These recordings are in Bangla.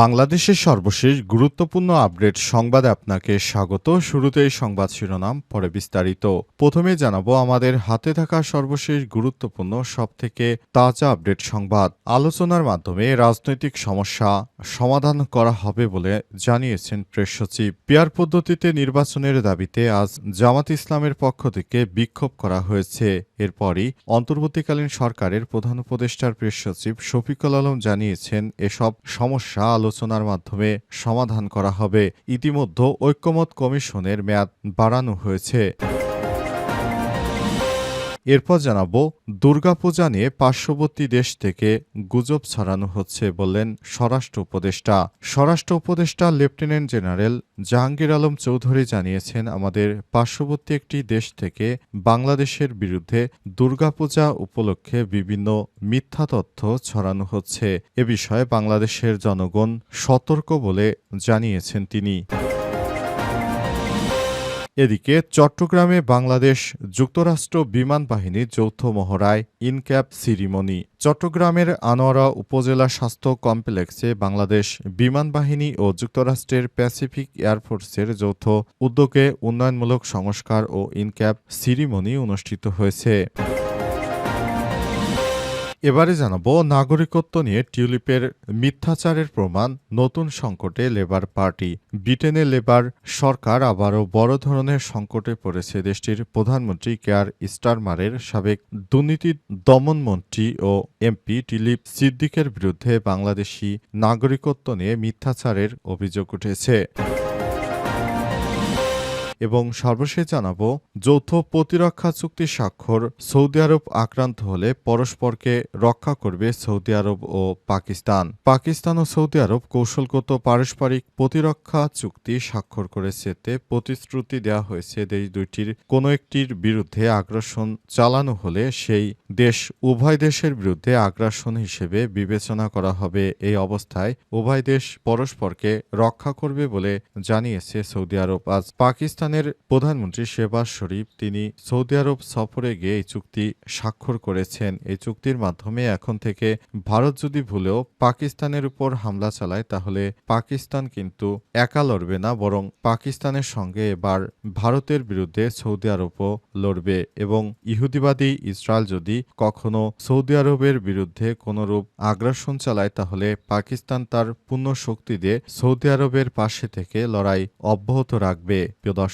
বাংলাদেশের সর্বশেষ গুরুত্বপূর্ণ আপডেট সংবাদে আপনাকে স্বাগত। শুরুতেই সংবাদ শিরোনাম, পরে বিস্তারিত। প্রথমে জানাব আমাদের হাতে থাকা সর্বশেষ গুরুত্বপূর্ণ, সবথেকে তাজা আপডেট সংবাদ। আলোচনার মাধ্যমে রাজনৈতিক সমস্যা সমাধান করা হবে বলে জানিয়েছেন প্রেস সচিব। পেয়ার পদ্ধতিতে নির্বাচনের দাবিতে আজ জামাত ইসলামের পক্ষ থেকে বিক্ষোভ করা হয়েছে। এরপরই অন্তর্বর্তীকালীন সরকারের প্রধান উপদেষ্টার প্রেস সচিব শফিকুল আলম জানিয়েছেন, এসব সমস্যা আলোচনার মাধ্যমে সমাধান করা হবে। ইতিমধ্যে ঐক্যমত কমিশনের মেয়াদ বাড়ানো হয়েছে। এরপর জানাব, দুর্গাপূজা নিয়ে পার্শ্ববর্তী দেশ থেকে গুজব ছড়ানো হচ্ছে বললেন স্বরাষ্ট্র উপদেষ্টা। স্বরাষ্ট্র উপদেষ্টা লেফটেন্যান্ট জেনারেল জাহাঙ্গীর আলম চৌধুরী জানিয়েছেন, আমাদের পার্শ্ববর্তী একটি দেশ থেকে বাংলাদেশের বিরুদ্ধে দুর্গাপূজা উপলক্ষে বিভিন্ন মিথ্যা তথ্য ছড়ানো হচ্ছে। এ বিষয়ে বাংলাদেশের জনগণ সতর্ক বলে জানিয়েছেন তিনি। এদিকে চট্টগ্রামে বাংলাদেশ যুক্তরাষ্ট্র বিমান বাহিনীর যৌথ মহড়ায় ইনক্যাপ সিরিমনি। চট্টগ্রামের আনোয়ারা উপজেলা স্বাস্থ্য কমপ্লেক্সে বাংলাদেশ বিমান বাহিনী ও যুক্তরাষ্ট্রের প্যাসিফিক এয়ারফোর্সের যৌথ উদ্যোগে উন্নয়নমূলক সংস্কার ও ইনক্যাপ সিরিমনি অনুষ্ঠিত হয়েছে। এবারে জানাব, নাগরিকত্ব নিয়ে টিউলিপের মিথ্যাচারের প্রমাণ, নতুন সংকটে লেবার পার্টি। ব্রিটেনে লেবার সরকার আবারও বড় ধরনের সংকটে পড়েছে দেশটির প্রধানমন্ত্রী কেয়ার স্টারমারের সাবেক দুর্নীতি দমনমন্ত্রী ও এমপি টিলিপ সিদ্দিকের বিরুদ্ধে বাংলাদেশি নাগরিকত্ব নিয়ে মিথ্যাচারের অভিযোগ উঠেছে। এবং সর্বশেষ জানাব, যৌথ প্রতিরক্ষা চুক্তি স্বাক্ষর সৌদি আরব আক্রান্ত হলে পরস্পরকে রক্ষা করবে সৌদি আরব ও পাকিস্তান। পাকিস্তান ও সৌদি আরব কৌশলগত পারস্পরিক প্রতিরক্ষা চুক্তি স্বাক্ষর করেছে এতে প্রতিশ্রুতি দেওয়া হয়েছে দেশ দুইটির কোনো একটির বিরুদ্ধে আগ্রাসন চালানো হলে সেই দেশ উভয় দেশের বিরুদ্ধে আগ্রাসন হিসেবে বিবেচনা করা হবে। এই অবস্থায় উভয় দেশ পরস্পরকে রক্ষা করবে বলে জানিয়েছে সৌদি আরব। আজ পাকিস্তানের প্রধানমন্ত্রী শেবাজ শরীফ তিনি সৌদি আরব সফরে গিয়ে এই চুক্তি স্বাক্ষর করেছেন। এই চুক্তির মাধ্যমে এখন থেকে ভারত যদি ভুলেও পাকিস্তানের উপর হামলা চালায়, তাহলে পাকিস্তান কিন্তু একা লড়বে না, বরং পাকিস্তানের সঙ্গে এবার ভারতের বিরুদ্ধে সৌদি আরবও লড়বে। এবং ইহুদিবাদী ইসরায়েল যদি কখনো সৌদি আরবের বিরুদ্ধে কোনরূপ আগ্রাসন চালায়, তাহলে পাকিস্তান তার পূর্ণ শক্তি দিয়ে সৌদি আরবের পাশে থেকে লড়াই অব্যাহত রাখবে। প্রিয়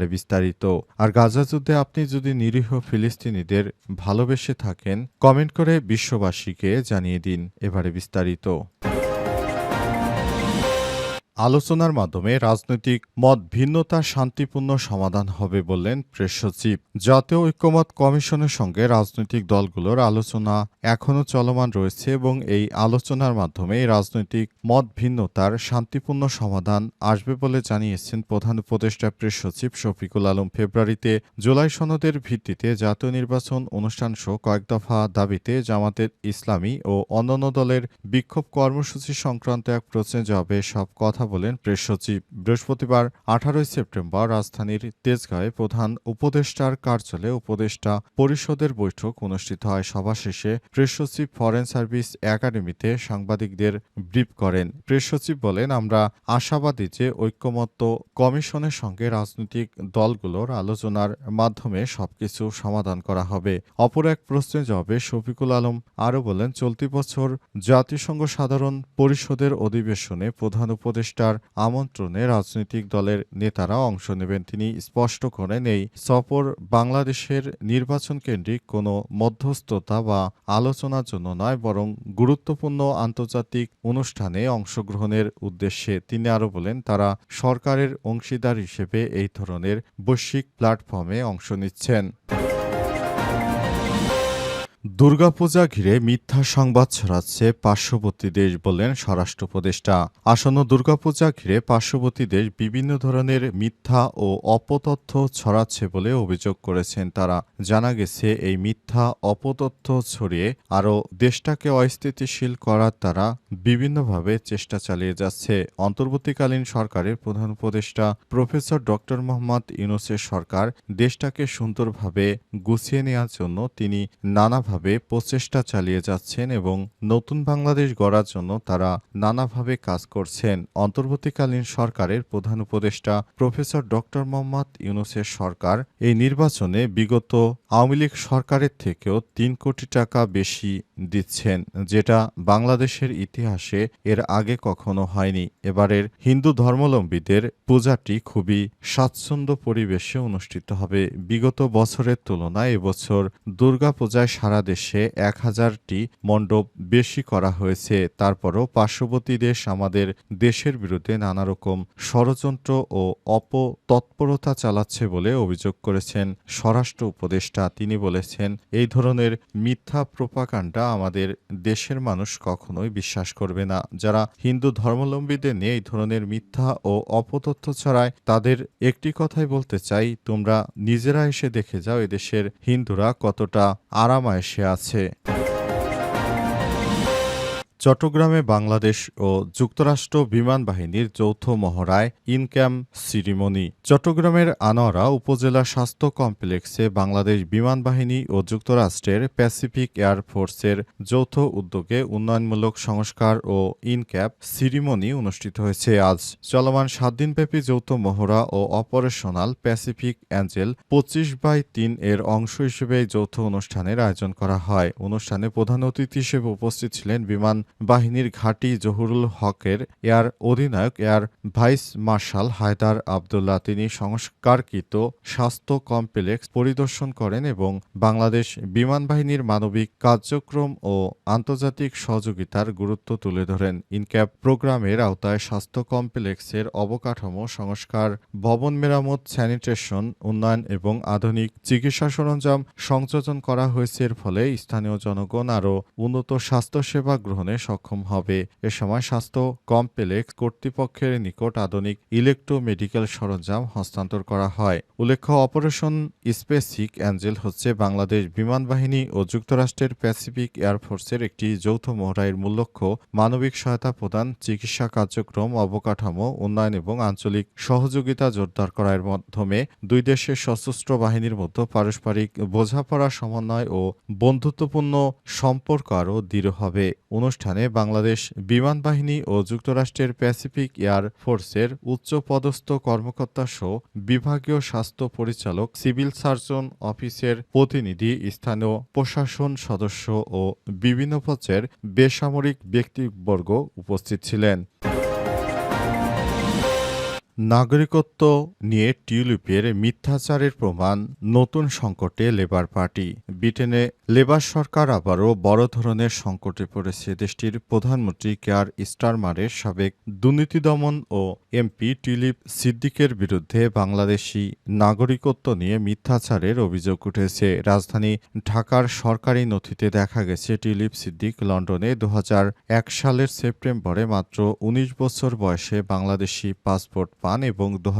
বিস্তারিত। আর গাজা যুদ্ধে আপনি যদি নিরীহ ফিলিস্তিনিদের ভালোবেসে থাকেন, কমেন্ট করে বিশ্ববাসীকে জানিয়ে দিন। এবারে বিস্তারিত। আলোচনার মাধ্যমে রাজনৈতিক মত ভিন্নতা শান্তিপূর্ণ সমাধান হবে বললেন প্রেস সচিব। জাতীয় ঐক্যমত কমিশনের সঙ্গে রাজনৈতিক দলগুলোর আলোচনা এখনও চলমান রয়েছে এবং এই আলোচনার মাধ্যমে রাজনৈতিক মত ভিন্নতার শান্তিপূর্ণ সমাধান আসবে বলে জানিয়েছেন প্রধান উপদেষ্টা প্রেস সচিব শফিকুল আলম। ফেব্রুয়ারিতে জুলাই সনদের ভিত্তিতে জাতীয় নির্বাচন অনুষ্ঠান সহ কয়েক দফা দাবিতে জামাতের ইসলামী ও অন্যান্য দলের বিক্ষোভ কর্মসূচি সংক্রান্ত এক প্রশ্নে জবাবে সব কথা বলেন, প্রেস সচিব বৃহস্পতিবার আঠারোই সেপ্টেম্বর রাজধানীর তেজগাঁয়ে প্রধান উপদেষ্টার কার্যালয়ে উপদেষ্টা পরিষদের বৈঠক অনুষ্ঠিত হয়। সভা শেষে প্রেস সচিব ফরেন সার্ভিস একাডেমিতে সাংবাদিকদের ব্রিফ করেন। প্রেস সচিব বলেন, আমরা আশাবাদী যে ঐক্যমত্য কমিশনের সঙ্গে রাজনৈতিক দলগুলোর আলোচনার মাধ্যমে সবকিছু সমাধান করা হবে। অপর এক প্রশ্নের জবাবে শফিকুল আলম আরও বলেন, চলতি বছর জাতিসংঘ সাধারণ পরিষদের অধিবেশনে প্রধান উপদেষ্টা উপদেষ্টার আমন্ত্রণে রাজনৈতিক দলের নেতারা অংশ নেবেন। তিনি স্পষ্ট করেন, এই সফর বাংলাদেশের নির্বাচন কেন্দ্রিক কোনো মধ্যস্থতা বা আলোচনার জন্য নয়, বরং গুরুত্বপূর্ণ আন্তর্জাতিক অনুষ্ঠানে অংশগ্রহণের উদ্দেশ্যে। তিনি আরও বলেন, তারা সরকারের অংশীদার হিসেবে এই ধরনের বৈশ্বিক প্ল্যাটফর্মে অংশ নিচ্ছেন। দুর্গাপূজা ঘিরে মিথ্যা সংবাদ ছড়াচ্ছে পার্শ্ববর্তী দেশ বললেন স্বরাষ্ট্র উপদেষ্টা। আসন্ন দুর্গাপূজা ঘিরে পার্শ্ববর্তী দেশ বিভিন্ন ধরনের মিথ্যা ও অপতথ্য ছড়াচ্ছে বলে অভিযোগ করেছেন তারা। জানা গেছে, এই মিথ্যা অপতথ্য ছড়িয়ে আরও দেশটাকে অস্থিতিশীল করার তারা বিভিন্নভাবে চেষ্টা চালিয়ে যাচ্ছে। অন্তর্বর্তীকালীন সরকারের প্রধান উপদেষ্টা প্রফেসর ডক্টর মোহাম্মদ ইউনুসের সরকার দেশটাকে সুন্দরভাবে গুছিয়ে নেওয়ার জন্য তিনি নানাভাবে প্রচেষ্টা চালিয়ে যাচ্ছেন এবং নতুন বাংলাদেশ গড়ার জন্য তারা নানাভাবে কাজ করছেন। অন্তর্বর্তীকালীন সরকারের প্রধান উপদেষ্টা প্রফেসর ডক্টর মোহাম্মদ ইউনুসের সরকার এই নির্বাচনে বিগত আওয়ামী লীগ সরকারের থেকেও তিন কোটি টাকা বেশি দিচ্ছেন, যেটা বাংলাদেশের ইতিহাসে এর আগে কখনো হয়নি। এবারের হিন্দু ধর্মাবলম্বীদের পূজাটি খুবই স্বাচ্ছন্দ্য পরিবেশে অনুষ্ঠিত হবে। বিগত বছরের তুলনায় এবছর দুর্গাপূজায় সারা দেশে এক হাজারটি মণ্ডপ বেশি করা হয়েছে। তারপরও পার্শ্ববর্তী দেশ আমাদের দেশের বিরুদ্ধে নানা রকম ষড়যন্ত্র ও অপতৎপরতা চালাচ্ছে বলে অভিযোগ করেছেন স্বরাষ্ট্র উপদেষ্টা। তিনি বলেছেন, এই ধরনের মিথ্যা প্রোপাকাণ্ডা আমাদের দেশের মানুষ কখনোই বিশ্বাস করবে না। যারা হিন্দু ধর্মাবলম্বীদের নিয়ে এই ধরনের মিথ্যা ও অপতথ্য ছড়ায়, তাদের একটি কথাই বলতে চাই, তোমরা নিজেরা এসে দেখে যাও এদেশের হিন্দুরা কতটা আরামায়েশে। আছে। চট্টগ্রামে বাংলাদেশ ও যুক্তরাষ্ট্র বিমান বাহিনীর যৌথ মহড়ায় ইনক্যাম সিরিমনি। চট্টগ্রামের আনোয়ারা উপজেলা স্বাস্থ্য কমপ্লেক্সে বাংলাদেশ বিমান বাহিনী ও যুক্তরাষ্ট্রের প্যাসিফিক এয়ার ফোর্সের যৌথ উদ্যোগে উন্নয়নমূলক সংস্কার ও ইনক্যাপ সিরিমনি অনুষ্ঠিত হয়েছে আজ। চলমান সাত দিনব্যাপী যৌথ মহড়া ও অপারেশনাল প্যাসিফিক অ্যাঞ্জেল পঁচিশ বাই তিন এর অংশ হিসেবে যৌথ অনুষ্ঠানের আয়োজন করা হয়। অনুষ্ঠানে প্রধান অতিথি হিসেবে উপস্থিত ছিলেন বিমান বাহিনীর ঘাঁটি জহুরুল হকের এয়ার অধিনায়ক, air vice marshal Haider Abdullah. তিনি সংস্কারকৃত স্বাস্থ্য কমপ্লেক্স পরিদর্শন করেন এবং বাংলাদেশ বিমান বাহিনীর মানবিক কার্যক্রম ও আন্তর্জাতিক সহযোগিতার গুরুত্ব তুলে ধরেন। ইনক্যাপ প্রোগ্রামের আওতায় স্বাস্থ্য কমপ্লেক্সের অবকাঠামো, সংস্কার ভবন মেরামত, স্যানিটেশন, উন্নয়ন এবং আধুনিক চিকিৎসা সরঞ্জাম সংযোজন করা হয়েছে। এর ফলে স্থানীয় জনগণ আরও উন্নত স্বাস্থ্যসেবা গ্রহণে সক্ষম হবে। এ সময় স্বাস্থ্য কমপ্লেক্স কর্তৃপক্ষের নিকট আধুনিক ইলেকট্রো মেডিকেল সরঞ্জাম হস্তান্তর করা হয়। উল্লেখ্য, অপারেশন স্পেসিক অ্যাঞ্জেল হচ্ছে বাংলাদেশ বিমান বাহিনী ও যুক্তরাষ্ট্রের প্যাসিফিক এয়ারফোর্সের একটি যৌথ মহড়াইয়ের মূল লক্ষ্য মানবিক সহায়তা প্রদান, চিকিৎসা কার্যক্রম, অবকাঠামো উন্নয়ন এবং আঞ্চলিক সহযোগিতা জোরদার করার মাধ্যমে দুই দেশের সশস্ত্র বাহিনীর মধ্যে পারস্পরিক বোঝাপড়া সমন্বয় ও বন্ধুত্বপূর্ণ সম্পর্ক আরও দৃঢ় হবে। অনুষ্ঠানে বাংলাদেশ বিমান বাহিনী ও যুক্তরাষ্ট্রের প্যাসিফিক এয়ার ফোর্সের উচ্চ পদস্থ কর্মকর্তা সহ বিভাগীয় স্বাস্থ্য পরিচালক, সিভিল সার্জন অফিসের প্রতিনিধি, স্থানীয় প্রশাসন সদস্য ও বিভিন্ন পর্যায়ের বেসামরিক ব্যক্তিবর্গ উপস্থিত ছিলেন। নাগরিকত্ব নিয়ে টিউলিপের মিথ্যাচারের প্রমাণ নতুন সংকটে লেবার পার্টি। ব্রিটেনে লেবার সরকার আবারও বড় ধরনের সংকটে পড়েছে দেশটির প্রধানমন্ত্রী কেয়ার স্টারমারের সাবেক দুর্নীতি দমন ও এমপি টিউলিপ সিদ্দিকের বিরুদ্ধে বাংলাদেশি নাগরিকত্ব নিয়ে মিথ্যাচারের অভিযোগ উঠেছে। রাজধানী ঢাকার সরকারি নথিতে দেখা গেছে, টিউলিপ সিদ্দিক লন্ডনে দু হাজার এক সালের সেপ্টেম্বরে মাত্র ১৯ বছর বয়সে বাংলাদেশি পাসপোর্ট পান এবং দু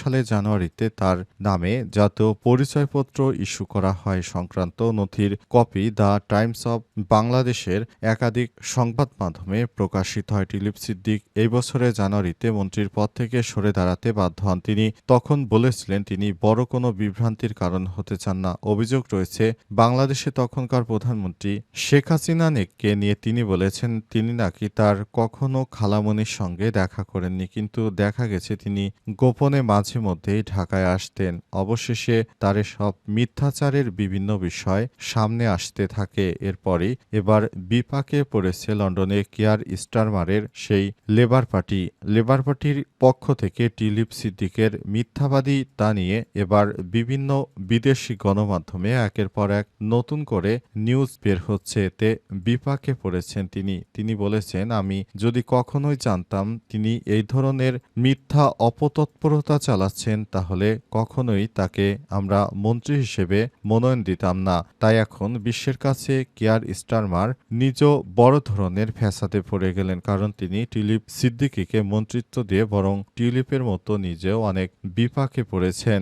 সালে জানুয়ারিতে তার নামে জাতীয় পরিচয়পত্র ইস্যু করা হয় সংক্রান্ত নথির কপি দ্য টাইমস অব বাংলাদেশের একাধিক সংবাদ মাধ্যমে প্রকাশিত হয়। টিলিপ সিদ্দিক এই বছরের জানুয়ারিতে মন্ত্রীর পদ থেকে সরে দাঁড়াতে বাধ্য হন। তিনি তখন বলেছিলেন, তিনি বড় কোনো বিভ্রান্তির কারণ হতে চান না। অভিযোগ রয়েছে, বাংলাদেশে তখনকার প্রধানমন্ত্রী শেখ হাসিনা নেককে নিয়ে তিনি বলেছেন, তিনি নাকি তার কখনো খালামনির সঙ্গে দেখা করেননি। কিন্তু দেখা দেখা গেছে তিনি গোপনে মাঝে মধ্যেই ঢাকায় আসতেন। অবশেষে তার সব মিথ্যাচারের বিভিন্ন বিষয় সামনে আসতে থাকে। এরপরই এবার বিপাকে পড়েছে লন্ডনে কেয়ার স্টারমারের সেই লেবার পার্টি। লেবার পার্টির পক্ষ থেকে টিলিপ সিদ্দিকের মিথ্যাবাদী তা নিয়ে এবার বিভিন্ন বিদেশি গণমাধ্যমে একের পর এক নতুন করে নিউজ বের হচ্ছে। এতে বিপাকে পড়েছেন তিনি। তিনি বলেছেন, আমি যদি কখনোই জানতাম তিনি এই ধরনের মিথ্যা অপতৎপরতা চালাচ্ছেন, তাহলে কখনোই তাকে আমরা মন্ত্রী হিসেবে মনোনয়ন দিতাম না। তাই এখন বিশ্বের কাছে কেয়ার স্টারমার নিজ বড় ধরনের ফ্যাসাদে পড়ে গেলেন, কারণ তিনি টিউলিপ সিদ্দিকিকে মন্ত্রিত্ব দিয়ে বরং টিউলিপের মতো নিজেও অনেক বিপাকে পড়েছেন।